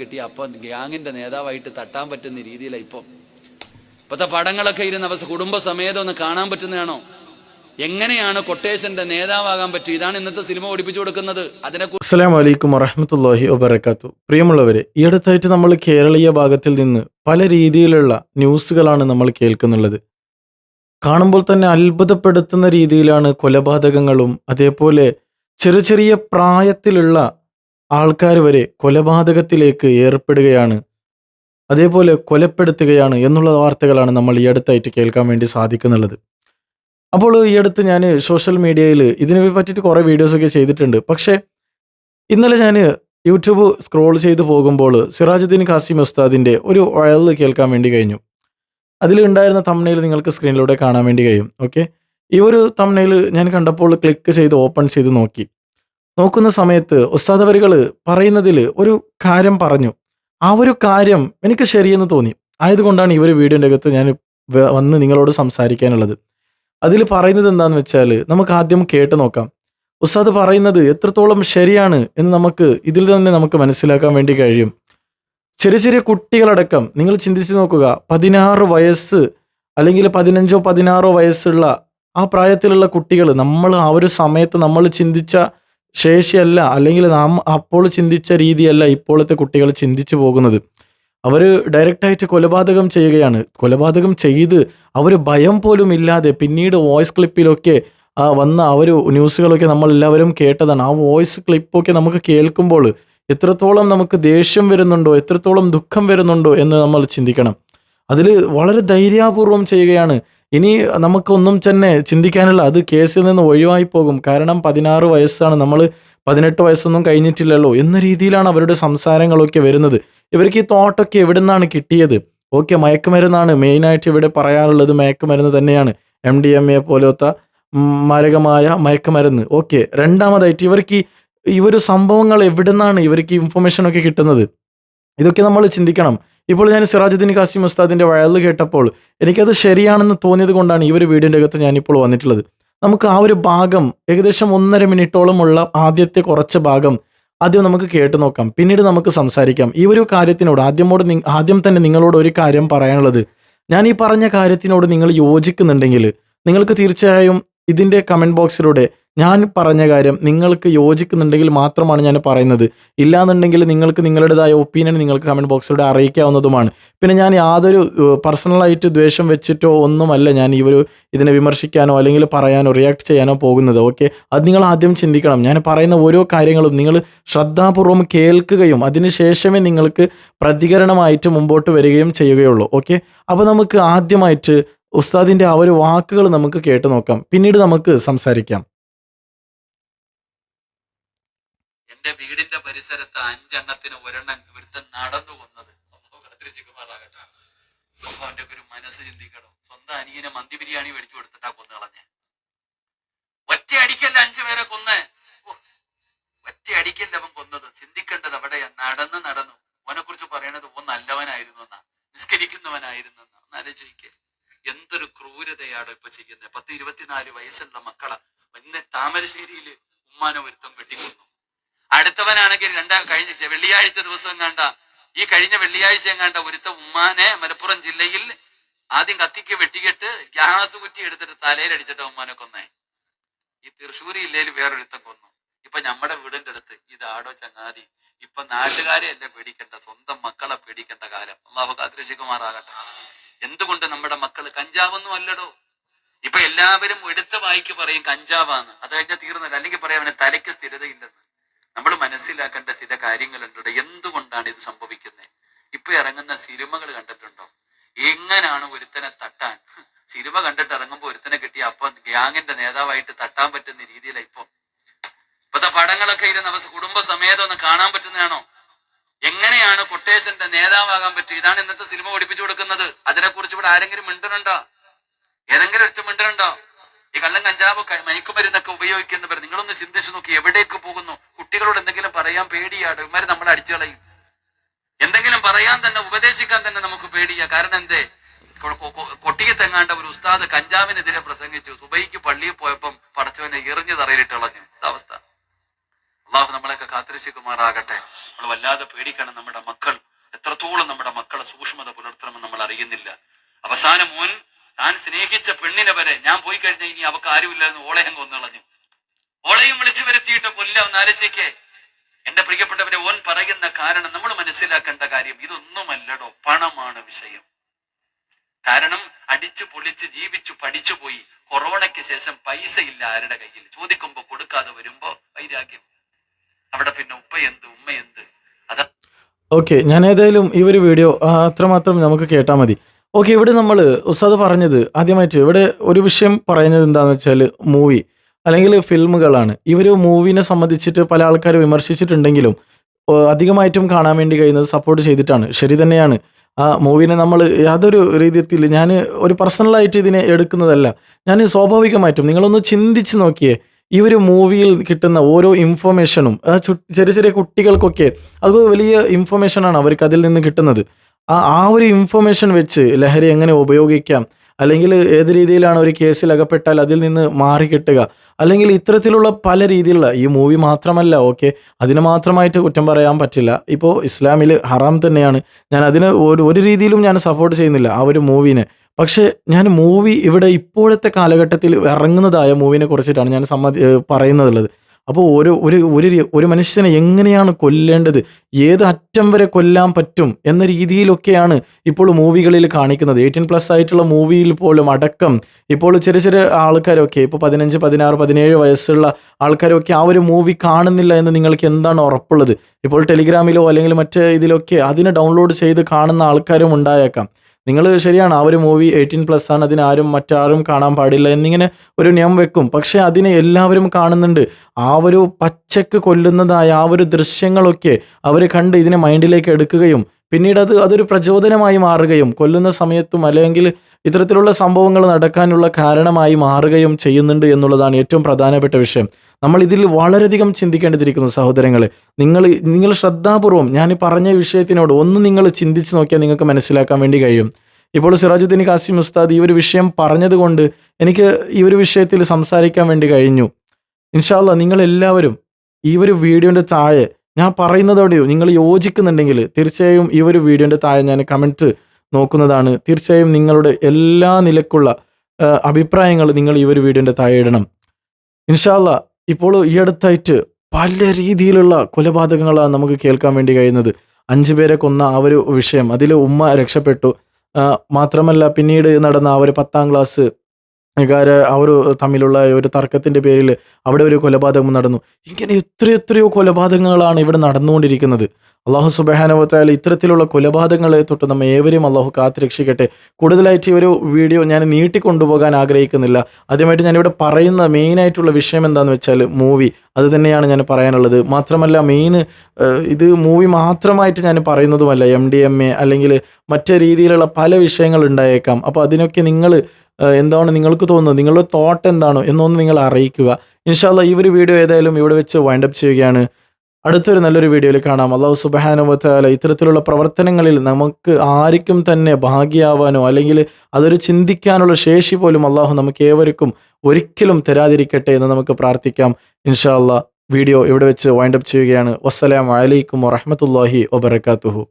കിട്ടിയ അപ്പൊ ഗ്യാങ്ങിന്റെ നേതാവായിട്ട് തട്ടാൻ പറ്റുന്ന രീതിയിലാണ് ഇപ്പം. ഇപ്പത്തെ പടങ്ങളൊക്കെ ഇരുന്ന് അവസ്ഥ കുടുംബസമേതം ഒന്ന് കാണാൻ പറ്റുന്നതാണോ? എങ്ങനെയാണ് കൊട്ടേഷന്റെ നേതാവാകാൻ പറ്റുക ഇതാണ് ഇന്നത്തെ സിനിമ ഓടിപ്പിച്ചു കൊടുക്കുന്നത്. അതിനെ അസ്സലാമു വലൈക്കും വറഹമത്തല്ലാഹി വബർക്കാത്തു പ്രിയമുള്ളവരെ ഈ അടുത്തായിട്ട് നമ്മൾ കേരളീയ ഭാഗത്തിൽ നിന്ന് പല രീതിയിലുള്ള ന്യൂസുകളാണ് നമ്മൾ കേൾക്കുന്നുള്ളത്. കാണുമ്പോൾ തന്നെ അത്ഭുതപ്പെടുത്തുന്ന രീതിയിലാണ് കൊലപാതകങ്ങളും അതേപോലെ ചെറിയ ചെറിയ പ്രായത്തിലുള്ള ആൾക്കാർ വരെ കൊലപാതകത്തിലേക്ക് ഏർപ്പെടുകയാണ്. അതേപോലെ കൊലപ്പെടുത്തുകയാണ് എന്നുള്ള വാർത്തകളാണ് നമ്മൾ ഈ അടുത്തായിട്ട് കേൾക്കാൻ വേണ്ടി സാധിക്കുന്നുള്ളത്. അപ്പോൾ ഈ അടുത്ത് ഞാൻ സോഷ്യൽ മീഡിയയിൽ ഇതിനെ പറ്റിയിട്ട് കുറേ വീഡിയോസൊക്കെ ചെയ്തിട്ടുണ്ട്. പക്ഷേ ഇന്നലെ ഞാൻ യൂട്യൂബ് സ്ക്രോൾ ചെയ്ത് പോകുമ്പോൾ സിറാജുദ്ദീൻ ഖാസിം ഉസ്താദിന്റെ ഒരു വയൽ കേൾക്കാൻ വേണ്ടി കഴിഞ്ഞു. അതിലുണ്ടായിരുന്ന തമ്മനയിൽ നിങ്ങൾക്ക് സ്ക്രീനിലൂടെ കാണാൻ വേണ്ടി കഴിയും. ഓക്കെ ഈ ഒരു തമ്മനയിൽ ഞാൻ കണ്ടപ്പോൾ ക്ലിക്ക് ചെയ്ത് ഓപ്പൺ ചെയ്ത് നോക്കി. നോക്കുന്ന സമയത്ത് ഉസ്താദ് അവരുകൾ പറയുന്നതിൽ ഒരു കാര്യം പറഞ്ഞു. ആ ഒരു കാര്യം എനിക്ക് ശരിയെന്ന് തോന്നി. ആയതുകൊണ്ടാണ് ഈ ഒരു അകത്ത് ഞാൻ വന്ന് നിങ്ങളോട് സംസാരിക്കാനുള്ളത്. അതിൽ പറയുന്നത് എന്താണെന്ന് വെച്ചാൽ നമുക്ക് ആദ്യം കേട്ട് നോക്കാം. ഉസ്താദ് പറയുന്നത് എത്രത്തോളം ശരിയാണ് എന്ന് നമുക്ക് ഇതിൽ തന്നെ നമുക്ക് മനസ്സിലാക്കാൻ വേണ്ടി കഴിയും. ചെറിയ ചെറിയ കുട്ടികളടക്കം നിങ്ങൾ ചിന്തിച്ച് നോക്കുക. പതിനാറ് വയസ്സ് അല്ലെങ്കിൽ പതിനഞ്ചോ പതിനാറോ വയസ്സുള്ള ആ പ്രായത്തിലുള്ള കുട്ടികൾ നമ്മൾ ആ ഒരു സമയത്ത് നമ്മൾ ചിന്തിച്ച ശേഷിയല്ല അല്ലെങ്കിൽ നാം അപ്പോൾ ചിന്തിച്ച രീതിയല്ല ഇപ്പോഴത്തെ കുട്ടികൾ ചിന്തിച്ചു പോകുന്നത്. അവർ ഡയറക്റ്റായിട്ട് കൊലപാതകം ചെയ്യുകയാണ്. കൊലപാതകം ചെയ്ത് അവർ ഭയം പോലും ഇല്ലാതെ പിന്നീട് വോയിസ് ക്ലിപ്പിലൊക്കെ വന്ന ആ ഒരു ന്യൂസുകളൊക്കെ നമ്മൾ എല്ലാവരും കേട്ടതാണ്. ആ വോയിസ് ക്ലിപ്പൊക്കെ നമുക്ക് കേൾക്കുമ്പോൾ എത്രത്തോളം നമുക്ക് ദേഷ്യം വരുന്നുണ്ടോ എത്രത്തോളം ദുഃഖം വരുന്നുണ്ടോ എന്ന് നമ്മൾ ചിന്തിക്കണം. അതിൽ വളരെ ധൈര്യപൂർവം ചെയ്യുകയാണ്. ഇനി നമുക്കൊന്നും തന്നെ ചിന്തിക്കാനുള്ള അത് കേസിൽ നിന്ന് ഒഴിവായി പോകും. കാരണം പതിനാറ് വയസ്സാണ്. നമ്മൾ പതിനെട്ട് വയസ്സൊന്നും കഴിഞ്ഞിട്ടില്ലല്ലോ എന്ന രീതിയിലാണ് അവരുടെ സംസാരങ്ങളൊക്കെ വരുന്നത്. ഇവർക്ക് ഈ തോട്ടൊക്കെ എവിടെ നിന്നാണ് കിട്ടിയത്? ഓക്കെ മയക്കുമരുന്നാണ്. മെയിനായിട്ട് ഇവിടെ പറയാനുള്ളത് മയക്കുമരുന്ന് തന്നെയാണ്. എം ഡി എം എ പോലത്തെ മാരകമായ മയക്കുമരുന്ന്. ഓക്കെ രണ്ടാമതായിട്ട് ഇവർക്ക് ഈ ഒരു സംഭവങ്ങൾ എവിടെ നിന്നാണ് ഇവർക്ക് ഇൻഫർമേഷൻ ഒക്കെ കിട്ടുന്നത്? ഇതൊക്കെ നമ്മൾ ചിന്തിക്കണം. ഇപ്പോൾ ഞാൻ സിറാജുദ്ദീൻ കാസിം ഉസ്താദിന്റെ വയലിൽ കേട്ടപ്പോൾ എനിക്കത് ശരിയാണെന്ന് തോന്നിയത് കൊണ്ടാണ് ഈ ഒരു വീഡിയോന്റെ അകത്ത് ഞാനിപ്പോൾ വന്നിട്ടുള്ളത്. നമുക്ക് ആ ഒരു ഭാഗം ഏകദേശം ഒന്നര മിനിറ്റോളമുള്ള ആദ്യത്തെ കുറച്ച് ഭാഗം ആദ്യം നമുക്ക് കേട്ട് നോക്കാം. പിന്നീട് നമുക്ക് സംസാരിക്കാം. ഈ ഒരു കാര്യത്തിനോട് ആദ്യമോട് ആദ്യം തന്നെ നിങ്ങളോട് ഒരു കാര്യം പറയാനുള്ളത്. ഞാൻ ഈ പറഞ്ഞ കാര്യത്തിനോട് നിങ്ങൾ യോജിക്കുന്നുണ്ടെങ്കിൽ നിങ്ങൾക്ക് തീർച്ചയായും ഇതിന്റെ കമന്റ് ബോക്സിലൂടെ ഞാൻ പറഞ്ഞ കാര്യം നിങ്ങൾക്ക് യോജിക്കുന്നുണ്ടെങ്കിൽ മാത്രമാണ് ഞാൻ പറയുന്നത്. ഇല്ലാന്നുണ്ടെങ്കിൽ നിങ്ങൾക്ക് നിങ്ങളുടേതായ ഒപ്പീനിയൻ നിങ്ങൾക്ക് കമന്റ് ബോക്സിലൂടെ അറിയിക്കാവുന്നതുമാണ്. പിന്നെ ഞാൻ യാതൊരു പേഴ്സണലായിട്ട് ദ്വേഷം വെച്ചിട്ടോ ഒന്നുമല്ല ഞാൻ ഈ ഒരു ഇതിനെ വിമർശിക്കാനോ അല്ലെങ്കിൽ പറയാനോ റിയാക്ട് ചെയ്യാനോ പോകുന്നത്. ഓക്കെ അത് നിങ്ങൾ ആദ്യം ചിന്തിക്കണം. ഞാൻ പറയുന്ന ഓരോ കാര്യങ്ങളും നിങ്ങൾ ശ്രദ്ധാപൂർവം കേൾക്കുകയും അതിനുശേഷമേ നിങ്ങൾക്ക് പ്രതികരണമായിട്ട് മുമ്പോട്ട് വരികയും ചെയ്യുകയുള്ളൂ. ഓക്കെ അപ്പോൾ നമുക്ക് ആദ്യമായിട്ട് ഉസ്താദിന്റെ ആ ഒരു വാക്കുകൾ നമുക്ക് കേട്ട് നോക്കാം. പിന്നീട് നമുക്ക് സംസാരിക്കാം. എന്റെ വീടിന്റെ പരിസരത്ത് അഞ്ചെണ്ണത്തിന് ഒരെണ്ണം ഇവിടുത്തെ നടന്നു. അപ്പൊ അവന്റെ ഒരു മനസ്സ് ചിന്തിക്കണം. സ്വന്തം അനിയനെ മന്തി ബിരിയാണി മേടിച്ചു കൊടുത്തിട്ടാ കൊന്നു കളഞ്ഞ. ഒറ്റ അടിക്കല്ല അഞ്ചു പേരെ കൊന്ന്? ഒറ്റയടിക്കല്ല അവൻ കൊന്നത്? ചിന്തിക്കേണ്ടത് അവിടെയാ. നടന്ന് നടന്നു. ഓനെ കുറിച്ച് പറയണത് ഓ നല്ലവനായിരുന്നു എന്നാ നിസ്കരിക്കുന്നവനായിരുന്നു എന്നാ ഒന്ന് ആലോചിക്ക്. എന്തൊരു ക്രൂരതയാണ് ഇപ്പൊ ചെയ്യുന്നത് പത്ത് ഇരുപത്തിനാല് വയസ്സുള്ള മക്കളെ. ഇന്ന് താമരശ്ശേരിയിൽ ഉമ്മാനെ ഒരുത്തം വെട്ടിക്കൊന്നു. അടുത്തവനാണെങ്കിൽ രണ്ടാ കഴിഞ്ഞ വെള്ളിയാഴ്ച ദിവസം കണ്ട ഈ കഴിഞ്ഞ വെള്ളിയാഴ്ച കണ്ട ഒരുത്ത ഉമ്മാനെ മലപ്പുറം ജില്ലയിൽ ആദ്യം കത്തിക്ക് വെട്ടിക്കെട്ട് ഗ്യാസ് കുറ്റി എടുത്തിട്ട് തലയിലടിച്ചിട്ട് ഉമ്മാനെ കൊന്നേ. ഈ തൃശ്ശൂർ ജില്ലയിൽ വേറൊരുത്തം കൊന്നു. ഇപ്പൊ നമ്മുടെ വീടിന്റെ അടുത്ത് ഇതാടോ ചങ്ങാതി. ഇപ്പൊ നാട്ടുകാരെ അല്ല പേടിക്കേണ്ട സ്വന്തം മക്കളെ പേടിക്കേണ്ട കാലം. അള്ളാഹു കാത്തിരക്ഷിക്കുമാറാകട്ടെ എന്തുകൊണ്ട് നമ്മുടെ മക്കൾ കഞ്ചാവൊന്നും അല്ലടോ? ഇപ്പൊ എല്ലാവരും എടുത്ത വായിക്ക് പറയും കഞ്ചാവാന്ന്. അത് കഴിഞ്ഞാൽ തീർന്നില്ല. അല്ലെങ്കിൽ പറയാം അവന് തലയ്ക്ക് സ്ഥിരതയില്ലെന്ന്. നമ്മൾ മനസ്സിലാക്കേണ്ട ചില കാര്യങ്ങളുണ്ട്. എന്തുകൊണ്ടാണ് ഇത് സംഭവിക്കുന്നത്? ഇപ്പൊ ഇറങ്ങുന്ന സിനിമകൾ കണ്ടിട്ടുണ്ടോ? എങ്ങനെയാണ് ഒരുത്തനെ തട്ടാൻ? സിനിമ കണ്ടിട്ട് ഇറങ്ങുമ്പോൾ ഒരുത്തനെ കിട്ടിയ അപ്പൊ ഗ്യാങ്ങിന്റെ നേതാവായിട്ട് തട്ടാൻ പറ്റുന്ന രീതിയിലാണ് ഇപ്പൊ. ഇപ്പത്തെ പടങ്ങളൊക്കെ ഇരുന്ന് അവസ് കുടുംബസമേതം ഒന്ന് കാണാൻ പറ്റുന്നതാണോ? എങ്ങനെയാണ് കൊട്ടേഷന്റെ നേതാവാകാൻ പറ്റുക? ഇതാണ് ഇന്നത്തെ സിനിമ ഓടിപ്പിച്ചു കൊടുക്കുന്നത്. അതിനെക്കുറിച്ച് ഇവിടെ ആരെങ്കിലും മിണ്ടനുണ്ടോ ഏതെങ്കിലും ഒരുത്തം മിണ്ടനുണ്ടോ ഈ കള്ളം കഞ്ചാവ് മയക്കുമരുന്നൊക്കെ ഉപയോഗിക്കുന്നവർ നിങ്ങളൊന്ന് ചിന്തിച്ചു നോക്കി എവിടേക്ക് പോകുന്നു? കുട്ടികളോട് എന്തെങ്കിലും പറയാൻ പേടിയാണ് ഇവന്മാര് നമ്മൾ അടിച്ചു കളയും. എന്തെങ്കിലും പറയാൻ തന്നെ ഉപദേശിക്കാൻ തന്നെ നമുക്ക് പേടിയാ. കാരണം എന്തേ? കൊട്ടിയെ തെങ്ങാണ്ട ഒരു ഉസ്താദ് കഞ്ചാവിനെതിരെ പ്രസംഗിച്ചു. സുബൈക്ക് പള്ളിയിൽ പോയപ്പം പടച്ചവനെ എറിഞ്ഞു തറയിലിട്ട് കളഞ്ഞു. അവസ്ഥ. അള്ളാഹു നമ്മളെയൊക്കെ കാത്തിരക്ഷിക്കുമാറാകട്ടെ. നമ്മൾ വല്ലാതെ പേടിക്കണം നമ്മുടെ മക്കൾ. എത്രത്തോളം നമ്മുടെ മക്കളെ സൂക്ഷ്മത പുലർത്തണമെന്ന് നമ്മൾ അറിയുന്നില്ല. അവസാനം മോൻ താൻ സ്നേഹിച്ച പെണ്ണിനെ വരെ ഞാൻ പോയി കഴിഞ്ഞാൽ ഇനി അവക്ക് ആരുമില്ലെന്ന് ഓളയം കൊന്നുകളഞ്ഞു. ഓളയും വിളിച്ചു വരുത്തിയിട്ട് കൊല്ലാം നാലച്ചയ്ക്ക് എന്റെ പ്രിയപ്പെട്ടവരെ ഓൻ പറയുന്ന കാരണം നമ്മൾ മനസ്സിലാക്കേണ്ട കാര്യം ഇതൊന്നുമല്ലടോ പണമാണ് വിഷയം. കാരണം അടിച്ചു പൊളിച്ച് ജീവിച്ചു പഠിച്ചു പോയി കൊറോണയ്ക്ക് ശേഷം പൈസ ഇല്ല ആരുടെ കയ്യിൽ. ചോദിക്കുമ്പോ കൊടുക്കാതെ വരുമ്പോ വൈരാഗ്യം. അവിടെ പിന്നെ ഉപ്പ എന്ത് ഉമ്മ എന്ത്? അതാ ഓക്കെ ഞാൻ ഏതായാലും ഈ ഒരു വീഡിയോ അത്രമാത്രം നമുക്ക് കേട്ടാൽ മതി. ഓക്കെ ഇവിടെ നമ്മൾ ഉസ്താദ് പറഞ്ഞത് ആദ്യമായിട്ട് ഇവിടെ ഒരു വിഷയം പറയുന്നത് എന്താണെന്ന് വെച്ചാൽ മൂവി. അല്ലെങ്കിൽ ഫിലിമുകളാണ് ഒരു മൂവിനെ സംബന്ധിച്ചിട്ട് പല ആൾക്കാർ വിമർശിച്ചിട്ടുണ്ടെങ്കിലും അധികമായിട്ടും കാണാൻ വേണ്ടി കഴിയുന്നത് സപ്പോർട്ട് ചെയ്തിട്ടാണ്. ശരി തന്നെയാണ്. ആ മൂവിനെ നമ്മൾ യാതൊരു രീതിയിൽ ഞാൻ ഒരു പേഴ്സണലായിട്ട് ഇതിനെ എടുക്കുന്നതല്ല. ഞാൻ സ്വാഭാവികമായിട്ടും നിങ്ങളൊന്ന് ചിന്തിച്ച് നോക്കിയേ ഈ ഒരു മൂവിയിൽ കിട്ടുന്ന ഓരോ ഇൻഫർമേഷനും ആ ചെറിയ ചെറിയ കുട്ടികൾക്കൊക്കെ അത് വലിയ ഇൻഫർമേഷനാണ് അവർക്ക് അതിൽ നിന്ന് കിട്ടുന്നത്. ആ ആ ഒരു ഇൻഫർമേഷൻ വെച്ച് ലഹരി എങ്ങനെ ഉപയോഗിക്കാം അല്ലെങ്കിൽ ഏത് രീതിയിലാണ് ഒരു കേസിൽ അകപ്പെട്ടാൽ അതിൽ നിന്ന് മാറി കിട്ടുക? അല്ലെങ്കിൽ ഇത്തരത്തിലുള്ള പല രീതിയിലുള്ള ഈ മൂവി മാത്രമല്ല ഓക്കെ അതിന് മാത്രമായിട്ട് കുറ്റം പറയാൻ പറ്റില്ല. ഇപ്പോൾ ഇസ്ലാമിൽ ഹറാം തന്നെയാണ്. ഞാൻ അതിന് ഒരു ഒരു രീതിയിലും ഞാൻ സപ്പോർട്ട് ചെയ്യുന്നില്ല ആ ഒരു മൂവിനെ. പക്ഷേ ഞാൻ മൂവി ഇവിടെ ഇപ്പോഴത്തെ കാലഘട്ടത്തിൽ ഇറങ്ങുന്നതായ മൂവിനെ കുറിച്ചിട്ടാണ് ഞാൻ സമ്മതി പറയുന്നതുള്ളത്. അപ്പോൾ ഒരു ഒരു ഒരു ഒരു മനുഷ്യനെ എങ്ങനെയാണ് കൊല്ലേണ്ടത്? ഏത് അറ്റം വരെ കൊല്ലാൻ പറ്റും എന്ന രീതിയിലൊക്കെയാണ് ഇപ്പോൾ മൂവികളിൽ കാണിക്കുന്നത്. എയ്റ്റീൻ പ്ലസ് ആയിട്ടുള്ള മൂവിയിൽ പോലും അടക്കം ഇപ്പോൾ ചെറിയ ചെറിയ ആൾക്കാരൊക്കെ ഇപ്പോൾ പതിനഞ്ച് പതിനാറ് പതിനേഴ് വയസ്സുള്ള ആൾക്കാരൊക്കെ ആ ഒരു മൂവി കാണുന്നില്ല എന്ന് നിങ്ങൾക്ക് എന്താണ് ഉറപ്പുള്ളത്? ഇപ്പോൾ ടെലിഗ്രാമിലോ അല്ലെങ്കിൽ മറ്റേ ഇതിലൊക്കെ അതിനെ ഡൗൺലോഡ് ചെയ്ത് കാണുന്ന ആൾക്കാരും ഉണ്ടായേക്കാം. നിങ്ങൾ ശരിയാണ് ആ ഒരു മൂവി എയ്റ്റീൻ പ്ലസ് ആണ് അതിനാരും മറ്റാരും കാണാൻ പാടില്ല എന്നിങ്ങനെ ഒരു നിയമം വെക്കും. പക്ഷെ അതിനെ എല്ലാവരും കാണുന്നുണ്ട്. ആ ഒരു പച്ചക്ക് കൊല്ലുന്നതായ ആ ഒരു ദൃശ്യങ്ങളൊക്കെ അവർ കണ്ട് ഇതിനെ മൈൻഡിലേക്ക് എടുക്കുകയും പിന്നീട് അത് അതൊരു പ്രചോദനമായി മാറുകയും കൊല്ലുന്ന സമയത്തും അല്ലെങ്കിൽ ഇത്തരത്തിലുള്ള സംഭവങ്ങൾ നടക്കാനുള്ള കാരണമായി മാറുകയും ചെയ്യുന്നുണ്ട് എന്നുള്ളതാണ് ഏറ്റവും പ്രധാനപ്പെട്ട വിഷയം. നമ്മൾ ഇതിൽ വളരെയധികം ചിന്തിക്കേണ്ടതിരിക്കുന്നു സഹോദരങ്ങൾ നിങ്ങൾ നിങ്ങൾ ശ്രദ്ധാപൂർവം ഞാൻ പറഞ്ഞ വിഷയത്തിനോട് ഒന്ന് നിങ്ങൾ ചിന്തിച്ച് നോക്കിയാൽ നിങ്ങൾക്ക് മനസ്സിലാക്കാൻ വേണ്ടി കഴിയും. ഇപ്പോൾ സിറാജുദ്ദീൻ കാസിം ഉസ്താദ് ഈ ഒരു വിഷയം പറഞ്ഞതുകൊണ്ട് എനിക്ക് ഈ ഒരു വിഷയത്തിൽ സംസാരിക്കാൻ വേണ്ടി കഴിഞ്ഞു. ഇൻഷാല്ല നിങ്ങൾ എല്ലാവരും ഈ ഒരു വീഡിയോന്റെ താഴെ ഞാൻ പറയുന്നതോടെയോ നിങ്ങൾ യോജിക്കുന്നുണ്ടെങ്കിൽ തീർച്ചയായും ഈ ഒരു വീഡിയോന്റെ താഴെ ഞാൻ കമന്റ് നോക്കുന്നതാണ്. തീർച്ചയായും നിങ്ങളുടെ എല്ലാ നിലക്കുള്ള അഭിപ്രായങ്ങൾ നിങ്ങൾ ഈ ഒരു വീഡിയോന്റെ താഴെ ഇടണം. ഇൻഷാല്ല ഇപ്പോൾ ഈ അടുത്തായിട്ട് പല രീതിയിലുള്ള കൊലപാതകങ്ങളാണ് നമുക്ക് കേൾക്കാൻ വേണ്ടി കഴിയുന്നത്. അഞ്ചു പേരെ കൊന്ന ആ ഒരു വിഷയം അതിൽ ഉമ്മ രക്ഷപ്പെട്ടു. മാത്രമല്ല പിന്നീട് നടന്ന ആ ഒരു പത്താം ക്ലാസ് കാര ഒരു തമ്മിലുള്ള ഒരു തർക്കത്തിന്റെ പേരിൽ അവിടെ ഒരു കൊലപാതകം നടന്നു. ഇങ്ങനെ എത്രയോ എത്രയോ കൊലപാതകങ്ങളാണ് ഇവിടെ നടന്നുകൊണ്ടിരിക്കുന്നത്. അള്ളാഹു സുബാനുവത്തായാൽ ഇത്തരത്തിലുള്ള കൊലപാതകങ്ങളെ തൊട്ട് നമ്മെ ഏവരെയും അള്ളാഹു കാത്ത് രക്ഷിക്കട്ടെ. കൂടുതലായിട്ട് ഈ ഒരു വീഡിയോ ഞാൻ നീട്ടിക്കൊണ്ടുപോകാൻ ആഗ്രഹിക്കുന്നില്ല. ആദ്യമായിട്ട് ഞാനിവിടെ പറയുന്ന മെയിനായിട്ടുള്ള വിഷയം എന്താണെന്ന് വെച്ചാൽ മൂവി അത് തന്നെയാണ് ഞാൻ പറയാനുള്ളത്. മാത്രമല്ല മെയിൻ ഇത് മൂവി മാത്രമായിട്ട് ഞാൻ പറയുന്നതുമല്ല. എം ഡി എം എ അല്ലെങ്കിൽ മറ്റു രീതിയിലുള്ള പല വിഷയങ്ങൾ ഉണ്ടായേക്കാം. അപ്പോൾ അതിനൊക്കെ നിങ്ങൾ എന്താണ് നിങ്ങൾക്ക് തോന്നുന്നത്? നിങ്ങളുടെ തോട്ട് എന്താണോ എന്നൊന്ന് നിങ്ങൾ അറിയിക്കുക. ഇൻഷാല്ല ഈ ഒരു വീഡിയോ ഏതായാലും ഇവിടെ വെച്ച് വൈൻഡപ്പ് ചെയ്യുകയാണ്. അടുത്തൊരു നല്ലൊരു വീഡിയോയിൽ കാണാം. അള്ളാഹു സുബാനുവത്താല ഇത്തരത്തിലുള്ള പ്രവർത്തനങ്ങളിൽ നമുക്ക് ആർക്കും തന്നെ ഭാഗ്യാവാനോ അല്ലെങ്കിൽ അതൊരു ചിന്തിക്കാനുള്ള ശേഷി പോലും അള്ളാഹു നമുക്ക് ഏവർക്കും ഒരിക്കലും തരാതിരിക്കട്ടെ എന്ന് നമുക്ക് പ്രാർത്ഥിക്കാം. ഇൻഷാ വീഡിയോ ഇവിടെ വെച്ച് വൈൻഡപ്പ് ചെയ്യുകയാണ്. വസ്സലാം വലൈക്കും വറഹമത്തല്ലാഹി വബർക്കാത്തുഹു